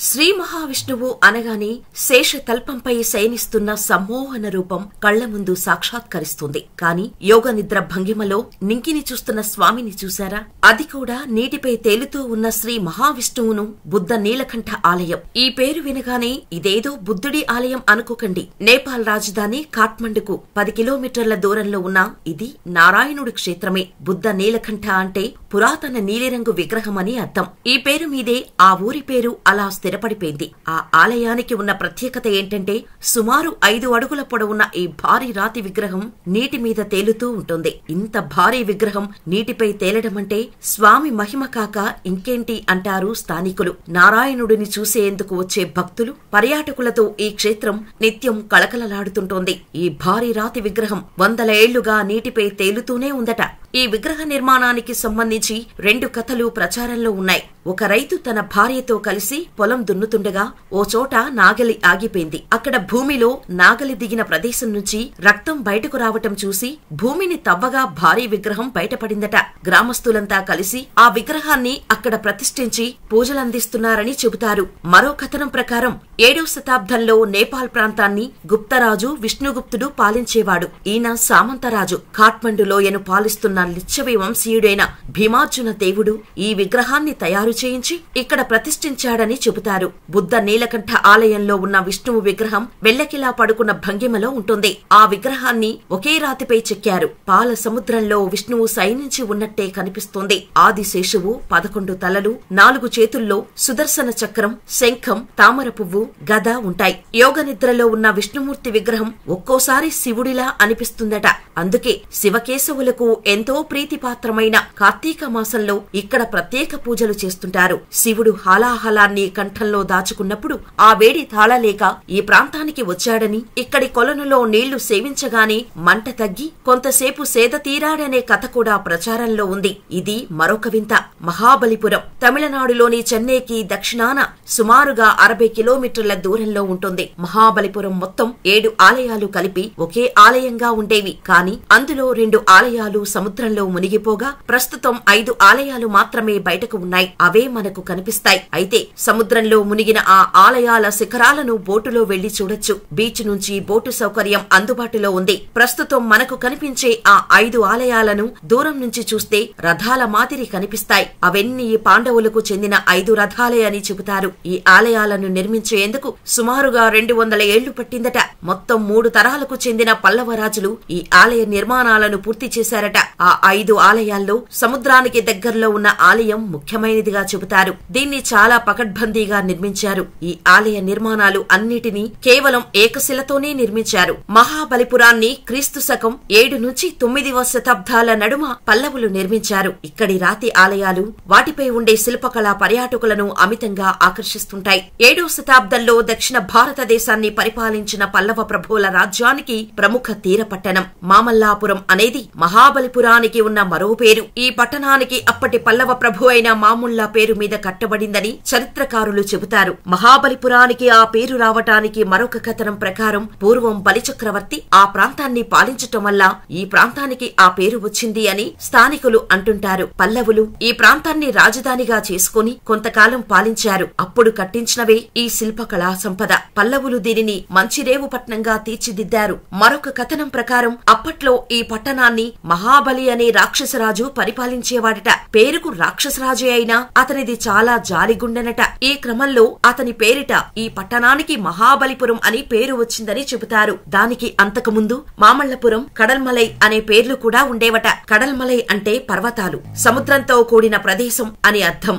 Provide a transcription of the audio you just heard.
శ్రీ మహావిష్ణువు అనగానే శేషతల్పంపై శయనిస్తున్న సమ్మోహన రూపం కళ్ళ ముందు సాక్షాత్కరిస్తుంది. కాని యోగ నిద్ర భంగిమలో నింకిని చూస్తున్న స్వామిని చూశారా? అది కూడా నీటిపై తేలుతూ ఉన్న శ్రీ మహావిష్ణువును బుద్ధ నీలకంఠ ఆలయం. ఈ పేరు వినగానే ఇదేదో బుద్ధుడి ఆలయం అనుకోకండి. నేపాల్ రాజధాని కాఠ్మండుకు పది కిలోమీటర్ల దూరంలో ఉన్న ఇది నారాయణుడి క్షేత్రమే. బుద్ధ నీలకంఠ అంటే పురాతన నీలిరంగు విగ్రహమని అర్థం. ఈ పేరు మీదే ఆ ఊరి పేరు అలా స్థిరపడిపోయింది. ఆ ఆలయానికి ఉన్న ప్రత్యేకత ఏంటంటే సుమారు ఐదు అడుగుల పొడవున్న ఈ భారీ రాతి విగ్రహం నీటి మీద తేలుతూ ఉంటుంది. ఇంత భారీ విగ్రహం నీటిపై తేలడమంటే స్వామి మహిమ కాక ఇంకేంటి అంటారు స్థానికులు. నారాయణుడిని చూసేందుకు వచ్చే భక్తులు పర్యాటకులతో ఈ క్షేత్రం నిత్యం కళకళలాడుతుంటోంది. ఈ భారీ రాతి విగ్రహం వందల ఏళ్ళుగా నీటిపై తేలుతూనే ఉందట. ఈ విగ్రహ నిర్మాణానికి సంబంధించి రెండు కథలు ప్రచారంలో ఉన్నాయి. ఒక రైతు తన భార్యతో కలిసి పొలం దున్నుతుండగా ఓ చోట నాగలి ఆగిపోయింది. అక్కడ భూమిలో నాగలి దిగిన ప్రదేశం నుంచి రక్తం బయటకు రావటం చూసి భూమిని తవ్వగా భారీ విగ్రహం బయటపడిందట. గ్రామస్తులంతా కలిసి ఆ విగ్రహాన్ని అక్కడ ప్రతిష్ఠించి పూజలందిస్తున్నారని చెబుతారు. మరో కథనం ప్రకారం ఏడవ శతాబ్దంలో నేపాల్ ప్రాంతాన్ని గుప్తరాజు విష్ణుగుప్తుడు పాలించేవాడు. ఈయన సామంతరాజు. కాట్మండులోయను పాలిస్తున్న లిచ్చవి వంశీయుడైన భీమార్జున దేవుడు ఈ విగ్రహాన్ని తయారు చేయించి ఇక్కడ ప్రతిష్ఠించాడని చెబుతారు. బుద్ధ నీలకంఠ ఆలయంలో ఉన్న విష్ణువు విగ్రహం వెల్లకిలా పడుకున్న భంగిమలో ఉంటుంది. ఆ విగ్రహాన్ని ఒకే రాతిపై చెక్కారు. పాల సముద్రంలో విష్ణువు సైనించి ఉన్నట్టే కనిపిస్తోంది. ఆదిశేషువు పదకొండు తలలు నాలుగు చేతుల్లో సుదర్శన చక్రం శంఖం తామర పువ్వు గద ఉంటాయి. యోగ నిద్రలో ఉన్న విష్ణుమూర్తి విగ్రహం ఒక్కోసారి శివుడిలా అనిపిస్తుందట. అందుకే శివకేశవులకు ఎంతో ప్రీతిపాత్రమైన కార్తీక మాసంలో ఇక్కడ ప్రత్యేక పూజలు చేస్తారు. చేస్తుంటారు శివుడు హాలాహలాన్ని కంఠంలో దాచుకున్నప్పుడు ఆ వేడి తాళలేక ఈ ప్రాంతానికి వచ్చాడని ఇక్కడి కొలనులో నీళ్ళు సేవించగానే మంట తగ్గి కొంతసేపు సేద తీరాడనే కథ కూడా ప్రచారంలో ఉంది. ఇది మరొక వింత. మహాబలిపురం. తమిళనాడులోని చెన్నైకి దక్షిణాన సుమారుగా అరవై కిలోమీటర్ల దూరంలో ఉంటుంది. మహాబలిపురం మొత్తం ఏడు ఆలయాలు కలిపి ఒకే ఆలయంగా ఉండేవి. కాని అందులో రెండు ఆలయాలు సముద్రంలో మునిగిపోగా ప్రస్తుతం ఐదు ఆలయాలు మాత్రమే బయటకు ఉన్నాయి. అవే మనకు కనిపిస్తాయి. అయితే సముద్రంలో మునిగిన ఆ ఆలయాల శిఖరాలను బోటులో వెళ్ళి చూడొచ్చు. బీచ్ నుంచి బోటు సౌకర్యం అందుబాటులో ఉంది. ప్రస్తుతం మనకు కనిపించే ఆ ఐదు ఆలయాలను దూరం నుంచి చూస్తే రథాల మాదిరి కనిపిస్తాయి. అవన్నీ ఈ పాండవులకు చెందిన ఐదు రథాలే అని చెబుతారు. ఈ ఆలయాలను నిర్మించేందుకు సుమారుగా రెండు వందల ఏళ్ళు పట్టిందట. మొత్తం మూడు తరాలకు చెందిన పల్లవరాజులు ఈ ఆలయ నిర్మాణాలను పూర్తి చేశారట. ఆ ఐదు ఆలయాల్లో సముద్రానికి దగ్గరలో ఉన్న ఆలయం ముఖ్యమైనదిగా చెబుతారు. దీన్ని చాలా పకడ్బందీగా నిర్మించారు. ఈ ఆలయ నిర్మాణాలు అన్నిటినీ కేవలం ఏకశిలతోనే నిర్మించారు. మహాబలిపురాన్ని క్రీస్తు శకం ఏడు నుంచి తొమ్మిదివ శతాబ్దాల నడుమ పల్లవులు నిర్మించారు. ఇక్కడి రాతి ఆలయాలు వాటిపై ఉండే శిల్పకళ పర్యాటకులను అమితంగా ఆకర్షిస్తుంటాయి. ఏడో శతాబ్దంలో దక్షిణ భారతదేశాన్ని పరిపాలించిన పల్లవ ప్రభువుల రాజ్యానికి ప్రముఖ తీర పట్టణం మామల్లాపురం అనేది మహాబలిపురానికి ఉన్న మరో పేరు. ఈ పట్టణానికి అప్పటి పల్లవ ప్రభు అయిన మాముల్లా పేరు మీద కట్టబడిందని చరిత్రకారులు చెబుతారు. మహాబలిపురానికి ఆ పేరు రావటానికి మరొక కథనం ప్రకారం పూర్వం బలిచక్రవర్తి ఆ ప్రాంతాన్ని పాలించటం వల్ల ఈ ప్రాంతానికి ఆ పేరు వచ్చింది అని స్థానికులు అంటుంటారు. పల్లవులు ఈ ప్రాంతాన్ని రాజధానిగా చేసుకుని కొంతకాలం పాలించారు. అప్పుడు కట్టించినవే ఈ శిల్పకళా సంపద. పల్లవులు దీనిని మంచిరేవుపట్నంగా తీర్చిదిద్దారు. మరొక కథనం ప్రకారం అప్పట్లో ఈ పట్టణాన్ని మహాబలి అనే రాక్షసరాజు పరిపాలించేవాడట. పేరుకు రాక్షసరాజే అయినా అతనిది చాలా జాలిగుండెనట. ఈ క్రమంలో అతని పేరిట ఈ పట్టణానికి మహాబలిపురం అని పేరు వచ్చిందని చెబుతారు. దానికి అంతకుముందు మామల్లపురం కడల్మలై అనే పేర్లు కూడా ఉండేవట. కడల్మలై అంటే పర్వతాలు సముద్రంతో కూడిన ప్రదేశం అని అర్థం.